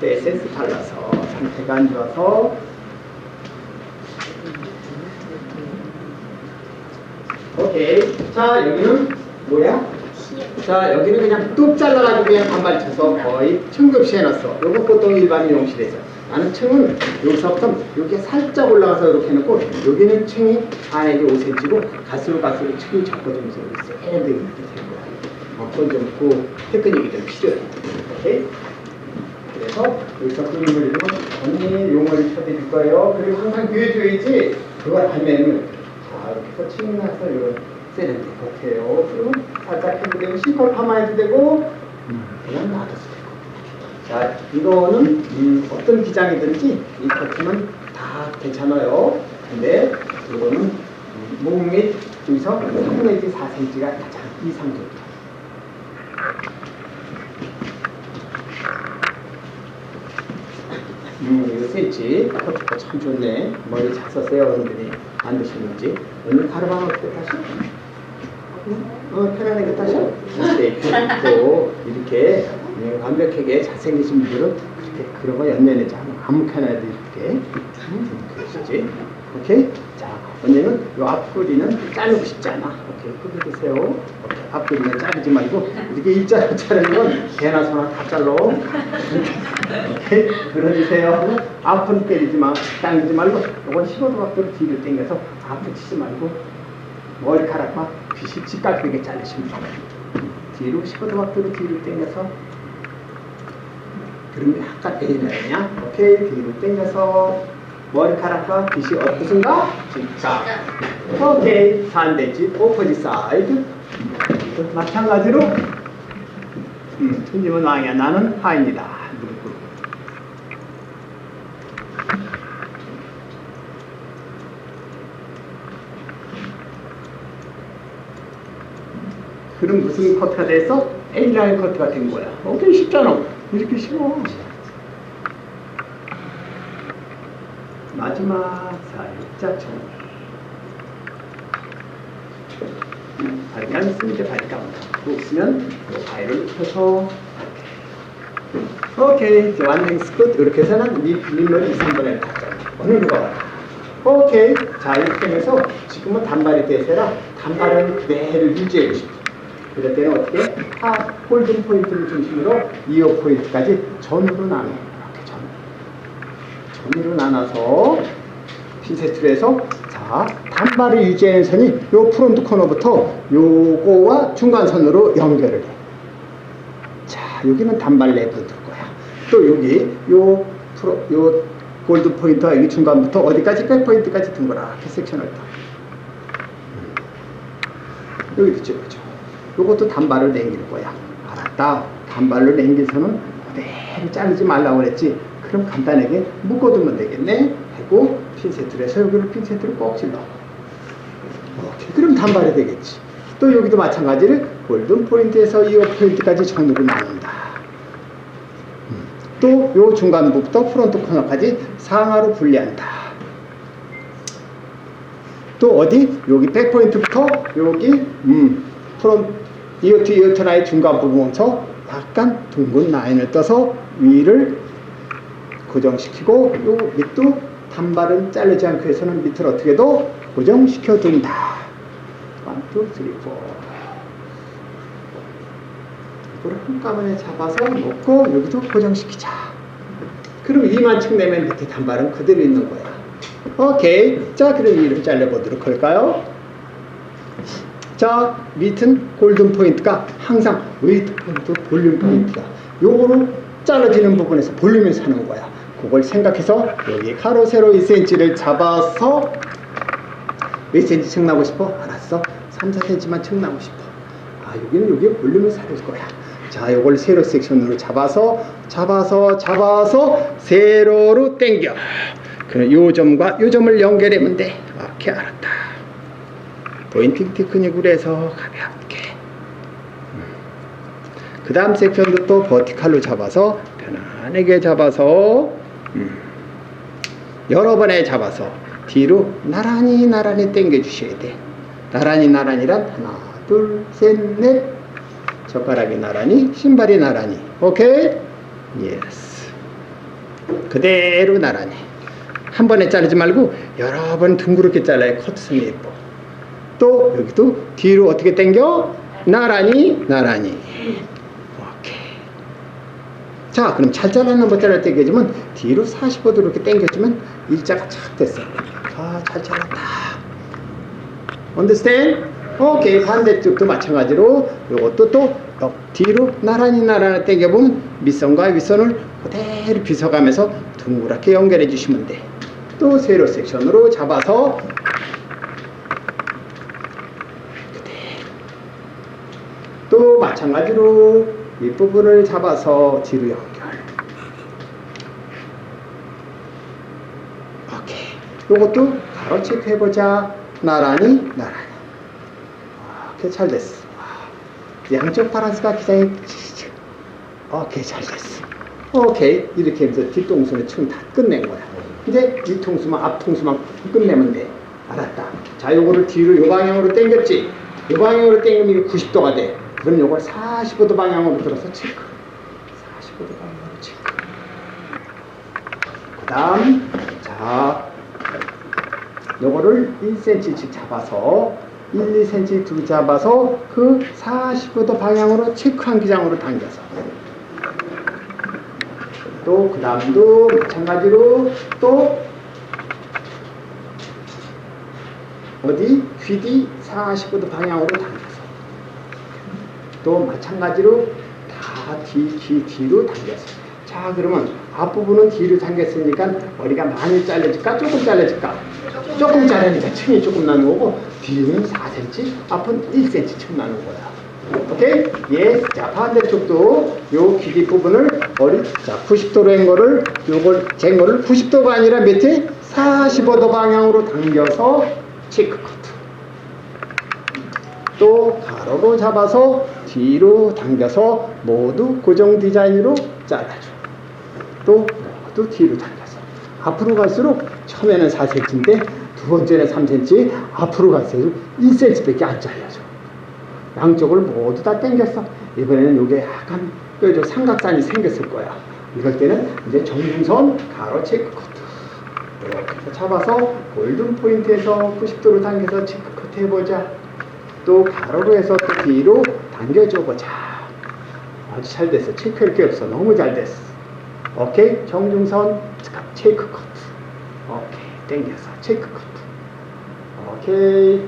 네, 센스 달라서 상태가 안 좋아서. 오케이. 자 여기는 뭐야? 자 여기는 그냥 뚝 잘라가지고 그냥 반발 쳐서 거의 층급시 해놨어. 요거 보통 일반 미용실에서. 나는 층은 여기서부터 여기 살짝 올라가서 이렇게 해놓고 여기는 층이 안에게 5cm고 갈수록 갈수록 층이 적어지면서 있어 애들 이렇게 되는 거야 어, 그건 좀그 테크닉이 좀 필요해 오케이? 그래서 여기서 그림을 이루면 언니 용어를 쳐드릴 거예요. 그리고 항상 교해줘야지 그걸 하면은 자 이렇게 해서 나서 이런 세련돼. 같아요 그러면 살짝 해도 되고 실컷 파마해도 되고 음, 그냥 놔둬도 되고. 자, 이거는 음, 어떤 기장이든지 이 커트는 다 괜찮아요. 근데 이거는 음, 목밑 여기서 3 내지 4cm가 가장 이상적이다. 음, 이거 센치 커트가 참 좋네. 머리 잘 썼어요, 어른들이 만드시는지. 오늘 가르방 어떻게 타셔? 어, 편안하게 타셔? 네, 또 이렇게 네, 완벽하게 잘생기신 분들은 그렇게 그런 거 연연하지 않아. 아무렇게나 해도 이렇게 음, 그러시지. 오케이? 자, 언니는 요 앞구리는 자르고 싶지 않아. 오케이, 끊어주세요. 오케이, 앞구리는 자르지 말고 이렇게 일자로 자르는 건 개나 소나 다 잘라. 오케이, 끊어주세요. 앞은 때리지 마, 당기지 말고 요건 15도 각도로 뒤로 당겨서 앞을 치지 말고 머리카락만 빛이 직각되게 자르시면 돼요. 뒤로 15도 각도로 뒤로 당겨서 그러면 약간 내리냐? 오케이 뒤로 당겨서 머리카락과 빛이 어떻습니까? 직각 오케이 반대쪽 오퍼지 사이드 또 마찬가지로 음, 손님은 왕이야 나는 하입니다 그럼 무슨 커트가 됐어? A라인 커트가 된 거야. 오케이 쉽잖아. 이렇게 쉬워. 마지막 안 쓰면 이제 발이 감다. 없으면 발을 펴서 오케이. 이제 완전 스쿼트 이렇게 해서는 립, 립머리 3분의 1 닿잖아. 어느 누가 와라. 오케이. 자 이렇게 해서 지금은 단발이 대세라 단발은 그대로 유지하고 싶어. 그럴 때는 어떻게? 탑 홀딩 포인트를 중심으로 이어 포인트까지 전으로 나눠. 이렇게 전. 전으로 나눠서 핀셋으로 해서 자 단발을 유지하는 선이 요 프론트 코너부터 요거와 중간선으로 연결을 해. 자 여기는 단발 내부로 들 거야. 또 여기 요 프로 요 골드 포인트와 여기 중간부터 어디까지 백 포인트까지 든 거라. 이렇게 섹션을 다. 여기도 찍어줘. 요것도 단발을 남길 거야. 알았다. 단발로 남겨서는 그대로 자르지 말라고 그랬지. 그럼 간단하게 묶어두면 되겠네. 하고 핀셋으로 해서 여기를 핀셋으로 꼭 질러. 오케이. 그럼 단발이 되겠지. 또 여기도 마찬가지를 골든 포인트에서 이어 포인트까지 전으로 나눈다. 음. 또요 중간부부터 프론트 코너까지 상하로 분리한다. 또 어디? 여기 백 포인트부터 여기 음, 프론 이어트 이어트 라인 중간 부분에서 약간 둥근 라인을 떠서 위를 고정시키고 요 밑도 단발은 자르지 않고 해서는 밑을 어떻게도 고정시켜 둔다. 1, 2, 3, 4 이걸 한꺼번에 잡아서 놓고 여기도 고정시키자. 그럼 이만큼 내면 밑에 단발은 그대로 있는 거야. 오케이. 자, 그럼 이를 잘라보도록 할까요? 자, 밑은 골든 포인트가 항상 웨이트 포인트, 볼륨 포인트다. 요거로 잘라지는 부분에서 볼륨을 사는 거야. 그걸 생각해서 여기 가로 세로 2cm를 잡아서 몇 cm 층 나고 싶어? 알았어. 3, 4cm만 층 나고 싶어. 아, 여기는 여기 볼륨을 살릴 거야. 자, 요걸 세로 섹션으로 잡아서 잡아서 잡아서 세로로 당겨. 그럼 요 점과 요 점을 연결하면 돼. 오케이, 알았다. 포인팅 테크닉으로 해서 가볍게 그 다음 섹션도 또 버티칼로 잡아서 편안하게 잡아서 음, 여러 번에 잡아서 뒤로 나란히 나란히 당겨 주셔야 돼. 나란히 나란히란 하나 둘 셋 넷. 젓가락이 나란히 신발이 나란히. 오케이? 예스. 그대로 나란히. 한 번에 자르지 말고 여러 번 둥그렇게 잘라야 커트선이 예뻐. 또 여기도 뒤로 어떻게 당겨? 나란히 나란히 자 그럼 잘못 잘랐다 얘기하지만 뒤로 45도 이렇게 당겨주면 일자가 착 됐어 아잘 잘랐다 understand? 오케이 반대쪽도 마찬가지로 이것도 또 어, 뒤로 나란히 나란히 당겨보면 밑선과 윗선을 그대로 빗어가면서 둥그랗게 연결해 주시면 돼 또 세로 섹션으로 잡아서 그대로. 또 마찬가지로 윗부분을 잡아서 뒤로 연결. 오케이. 요것도 바로 체크해보자. 나란히 나란히. 오케이 잘 됐어. 양쪽 바란스가 굉장히 오케이 잘 됐어. 오케이. 이렇게 해서 뒷통수는 층 다 끝낸 거야. 이제 뒷통수만 앞통수만 끝내면 돼. 알았다. 자 요거를 뒤로 요 방향으로 당겼지? 요 방향으로 당기면 이게 90도가 돼 그럼 요걸 45도 방향으로 들어서 체크. 45도 방향으로 체크. 그 다음 자 요거를 1cm씩 잡아서 1, 2cm 두 잡아서 그 45도 방향으로 체크한 기장으로 당겨서. 또 그 다음도 마찬가지로 또 어디? 귀뒤 45도 방향으로 당겨서 또 마찬가지로 다 뒤, 뒤, 뒤로 당겨서 자 그러면 앞부분은 뒤로 당겼으니까 머리가 많이 잘려질까? 조금 잘려질까? 조금 자르니까 층이 조금 나는 거고 뒤는 4cm 앞은 1cm 층 나는 거야 오케이? 예. 자 반대쪽도 요 길이 부분을 머리 자 90도로 한 거를 요걸 잰 거를 90도가 아니라 밑에 45도 방향으로 당겨서 체크 커트. 또 가로로 잡아서 뒤로 당겨서 모두 고정 디자인으로 잘라줘. 또 모두 뒤로 당겨서 앞으로 갈수록 처음에는 4cm인데 두 번째는 3cm 앞으로 갈수록 1cm밖에 안 잘려져. 양쪽을 모두 다 당겼어. 이번에는 이게 약간 뼈조 삼각산이 생겼을 거야. 이럴 때는 이제 정중선 가로 체크 커트. 이렇게 잡아서 골든 포인트에서 90도로 당겨서 체크 커트 해보자. 또 가로로 해서 또 뒤로 당겨줘 보자. 아주 잘 됐어. 체크할 게 없어. 너무 잘 됐어. 오케이. 정중선 체크 커트. 오케이. 당겨서 체크 커트. 오케이.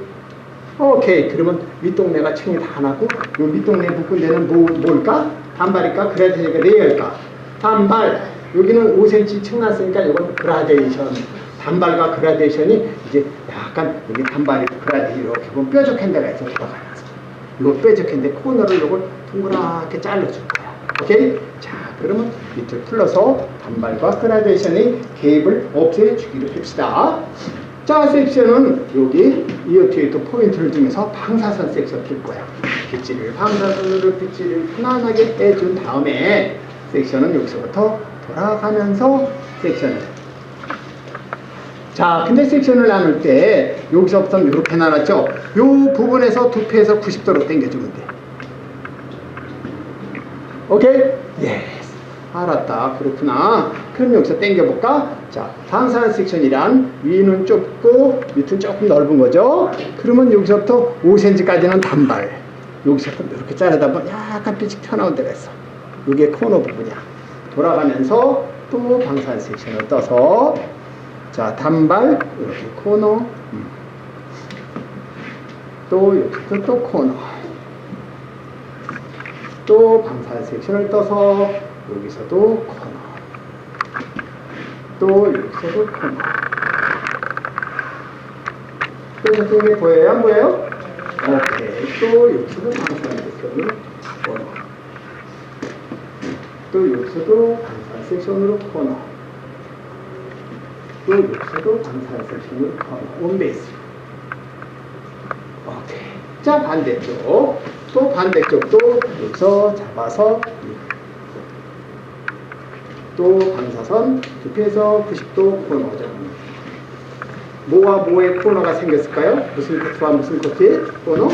오케이. 그러면 윗동네가 층이 다 나고 요 밑동네 묶은 데는 뭐, 뭘까? 단발일까? 그라데이션일까? 레이어일까? 단발. 여기는 5cm 층 났으니까 이건 그라데이션. 단발과 그라데이션이 이제 약간 여기 단발이 그라데이 이렇게 보면 뾰족한 데가 있어 이거 뾰족한 데 코너를 이걸 동그랗게 잘라줄 거야. 오케이? 자 그러면 밑을 풀러서 단발과 그라데이션의 갭을 없애주기로 합시다. 자 섹션은 여기 이어트웨이터 포인트를 중에서 방사선 섹션 낄 거야. 빗질을 방사선으로 빗질을 편안하게 해준 다음에 섹션은 여기서부터 돌아가면서 섹션을 자, 근데 섹션을 나눌 때 여기서부터 이렇게 나눴죠? 요 부분에서 두피에서 90도로 당겨주면 돼. 오케이? 예스. 알았다. 그렇구나. 그럼 여기서 당겨볼까? 자, 방사선 섹션이란 위는 좁고 밑은 조금 넓은 거죠? 그러면 여기서부터 5cm까지는 단발. 여기서부터 이렇게 자르다 보면 약간 삐직 튀어나온 데가 있어. 이게 코너 부분이야. 돌아가면서 또 방사선 섹션을 떠서 자, 단발, 이렇게 코너, 음. 또 여기서 또 코너, 또 방사선 섹션을 떠서 여기서도 코너, 또 여기서도 코너. 또 선생님이 보여요? 안 보여요? 오케이. 또 여기서도 방사선 섹션으로 코너. 또 여기서도 방사선 섹션으로 코너. 또 방사선 섹션으로 커너 원베이스 오케이 자 반대쪽 또 반대쪽도 여기서 잡아서 또 방사선 두피에서 90도 코너죠 뭐와 뭐의 코너가 생겼을까요? 무슨 코트와 무슨 코트의 코너?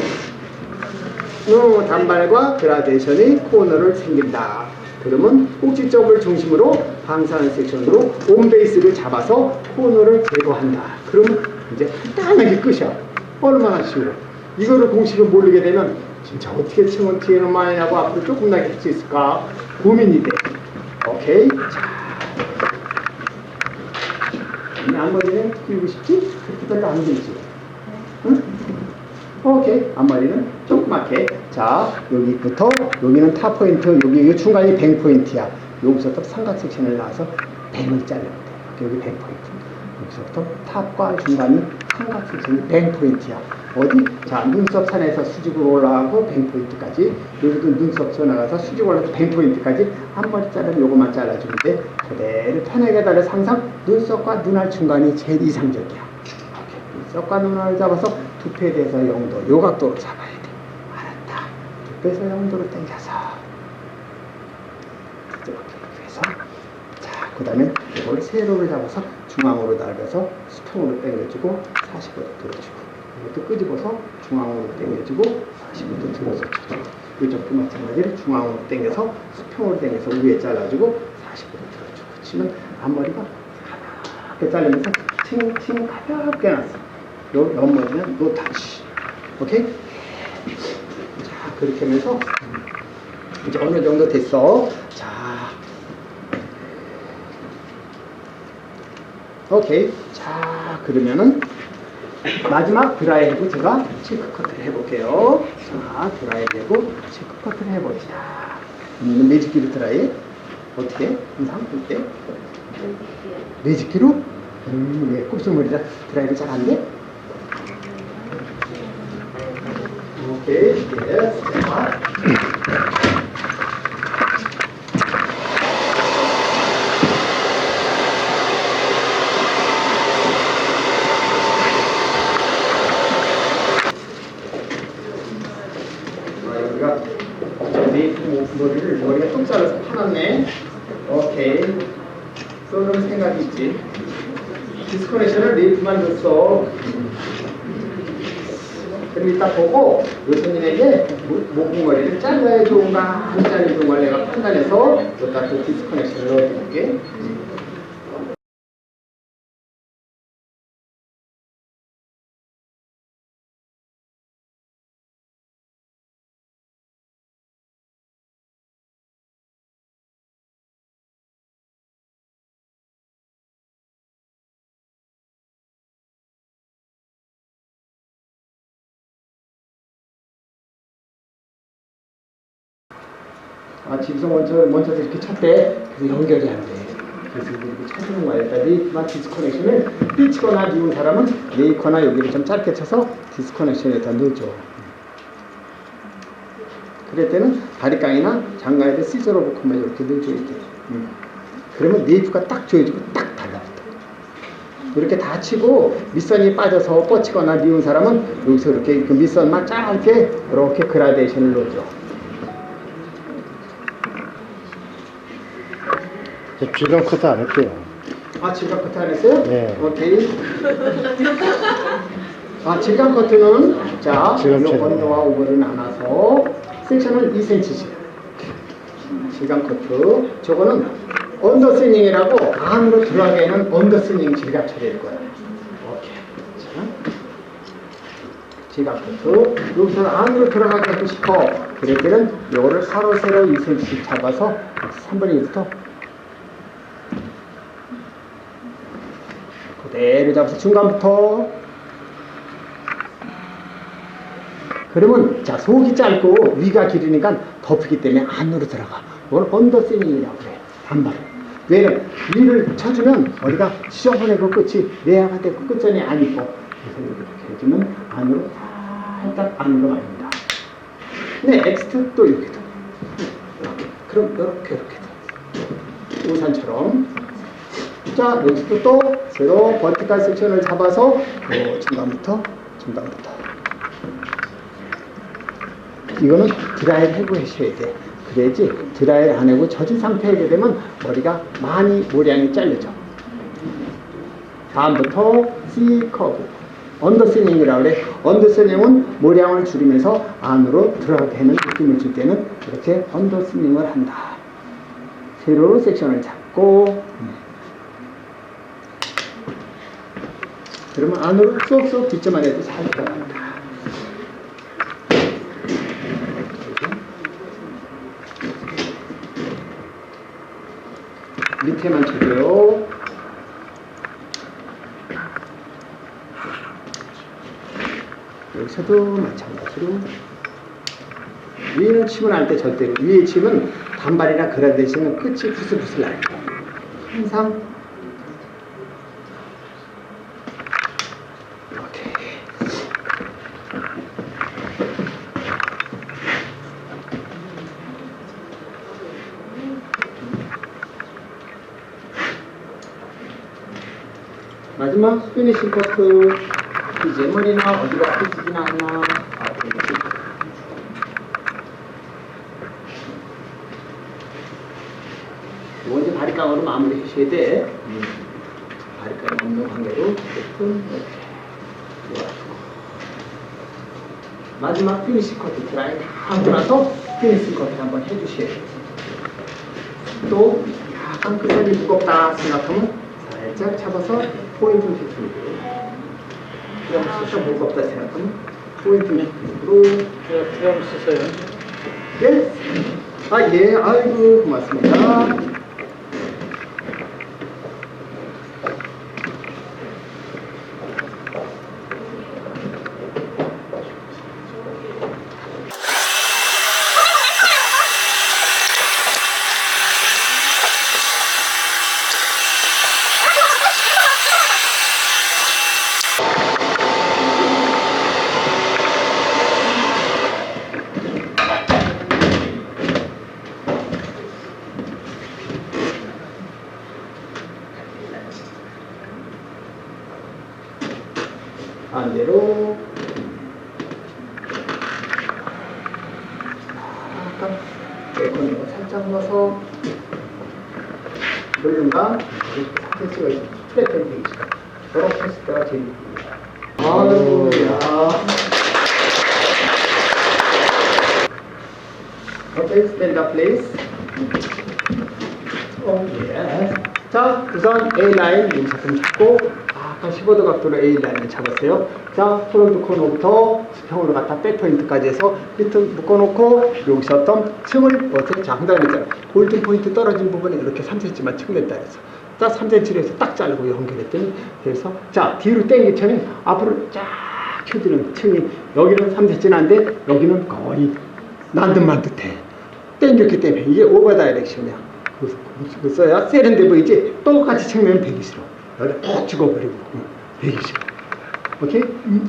요 단발과 그라데이션의 코너를 생긴다. 그러면 꼭지점을 중심으로 방사선 섹션으로 온베이스를 잡아서 코너를 제거한다. 그러면 이제 간단하게 끝이야. 얼마나 쉬워. 이거를 공식을 모르게 되면 진짜 어떻게 뒤에는 많이 나고 앞으로 조금 나게 할 수 있을까 고민이 돼. 오케이. 자. 이 앞머리는 끼우고 싶지? 그렇게 별로 안 되지. 응? 오케이. 앞머리는 조그맣게. 자, 여기부터 여기는 탑 포인트, 여기, 여기 중간이 뱅 포인트야. 여기서부터 삼각 섹션을 나와서 뱅을 잘라야 돼. 여기 뱅 포인트. 여기서부터 탑과 중간이 삼각 섹션이 뱅 포인트야. 어디? 자, 눈썹 산에서 수직으로 올라가고 뱅 포인트까지. 여기도 눈썹 서 나가서 수직 올라가서 뱅 포인트까지 한 머리 자르면 요것만 잘라주면 돼. 그대로 편하게 달려 항상 눈썹과 눈알 중간이 제일 이상적이야. 눈썹과 눈알을 잡아서 두피에 대해서 영도, 요 각도로 잡아야 돼. 알았다. 두피에서 영도로 당겨서. 이렇게 해서. 자, 그 다음에 이걸 세로를 잡아서 중앙으로 날려서 수평으로 당겨주고 40도 들어주고. 이것도 끄집어서 중앙으로 당겨주고 40도 들어서. 이쪽도 마찬가지로 중앙으로 당겨서 수평으로 당겨서 위에 잘라주고 40도 들어주고. 치면 앞머리가 가볍게 잘리면서 칭칭 가볍게 났어. 요 옆머리는 노 타치. 오케이? 자, 그렇게 하면서 이제 어느 정도 됐어. 자. 오케이. 자, 그러면은 마지막 드라이 해고 제가 체크 커트를 해볼게요. 자, 드라이 해고 체크 커트를 해봅시다. 음, 매직기로 드라이. 어떻게? 인상 볼 때? 매직기로? 음, 왜 곱슬머리라 드라이가 잘안 돼? 오케이, 예, 자. 아, 여기가 네 머리를 머리가 좀 잘라서 파놨네. 오케이. 쏘는 생각이 있지. 디스커넥션을 레이프만 줬어. 그럼 이따 보고 교수님에게 목공머리를 잘라야 좋은가 안 잘라야 좋은가 내가 판단해서 여기다 또 디스커넥션을 넣어줄게. 아, 집성 원처, 원처에서 이렇게 쳤대. 그래서 연결이 안 돼. 그래서 이렇게 쳐주는 거야. 일단 레이프만 디스커넥션을 삐치거나 미운 사람은 레이커나 여기를 좀 짧게 쳐서 디스커넥션에다 넣어줘. 그럴 때는 바리깡이나 장가에다 시저로 볶으면 이렇게 넣어줘야 돼. 음. 그러면 레이프가 딱 조여지고 딱 달라붙어. 이렇게 다 치고 밑선이 빠져서 뻗치거나 미운 사람은 여기서 이렇게 그 밑선만 짧게 이렇게 그라데이션을 넣어 주간 커트 안 할게요. 아, 질감 커트 안 했어요? 네. 오케이. 아, 질감 커트는, 자, 질감 요 커트. 언더와 오버를 나눠서, 섹션은 2cm씩. 질감 커트. 저거는 언더스닝이라고 안으로 들어가게는 언더스닝 질감 처리할 거야. 오케이. 자. 질감 커트. 여기서 안으로 들어가게 하고 싶어. 그럴 때는 요거를 가로, 세로 2cm씩 잡아서 3분의 1부터 그대로 잡아서 중간부터. 그러면 자 속이 짧고 위가 길으니까 덮이기 때문에 안으로 들어가. 이걸 언더세닝이라고 그래 반발 왜냐면 위를 쳐주면 머리가 지저분해고 끝이 내야가 되고 끝전이 안 이뻐 그래서 이렇게 해주면 안으로 살짝 안으로 갑니다. 네 엑스트 또 이렇게 도 이렇게. 그럼 이렇게 이렇게 도 우산처럼. 자, 여기서 또 새로 버티컬 섹션을 잡아서 요 중간부터 중간부터 이거는 드라이를 해고 하셔야 돼. 그래야지 드라이를 안 하고 젖은 상태에 되면 머리가 많이 모량이 잘려져. 다음부터 C 커브 언더스닝이라고 그래. 언더스윙은 모량을 줄이면서 안으로 들어가는 느낌을 줄 때는 이렇게 언더스윙을 한다. 세로로 섹션을 잡고 그러면 안으로 쏙쏙 뒷점 안에도 잘 들어간다. 밑에만 쳐줘요. 여기서도 마찬가지로 위에는 치고 날때 절대로 위에 치면 단발이나 그라데이션은 끝이 부슬부슬 나요. 항상 마지막 피니싱 커트 이제 머리나 어디가 아프지진 않나. 먼저 바리깡으로 마무리 하셔야 돼. 음. 바리깡 없는 관계로 조금 이렇게 마지막 피니싱 커트 드라이 다 하고 나서 피니싱 커트 한번 해주셔야 돼요 또 약간 끝살이 무겁다 생각하면 살짝 잡아서 포인트 테크닉으로 그럼 살짝 무겁다 생각하면 포인트 제가 드럼 쓰세요. 예? 아, 예, 아이고, 고맙습니다. 반대로. 약간 베이컨으로 살짝 넣어서 볼륨감 이렇게 찍어 있습니다. 스트레이트 페이지가. 저렇게 했을 때가 제일 이쁩니다. 아유야. 오케이, 스탠드 플레이스. 오, 예. 자, 우선 A라인 눈사슴 잡고 약간 15도 각도로 A라인을 잡았어요. 자, 프론트 코너부터 수 평으로 갔다 백포인트까지 해서 히트 묶어놓고 여기서 어떤 층을 어떻게 자, 한다고 했잖아요. 골든 포인트 떨어진 부분에 이렇게 3cm만 층냈다 그래서 자, 3cm로 해서 딱 자르고 연결했더니 그래서 자, 뒤로 당기처럼 앞으로 쫙 켜지는 층이 여기는 3cm는 안 돼, 여기는 거의 난듯 만듯해. 땡겼기 때문에 이게 오버 다이렉션이야. 그, 그 써야 세련돼 보이지? 똑같이 측면 되기 싫어. 여기 푹 죽어버리고 응, 되기 싫어. 오케이?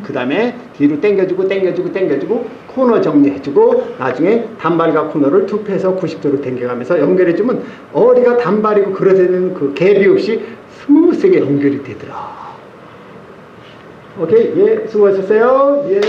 그 다음에 뒤로 당겨주고 당겨주고 당겨주고 코너 정리해주고 나중에 단발과 코너를 투표해서 90도로 당겨가면서 연결해주면 어디가 단발이고 그러되는 그 갭이 없이 스무스하게 연결이 되더라. 오케이? 예, 수고하셨어요. 예. 예.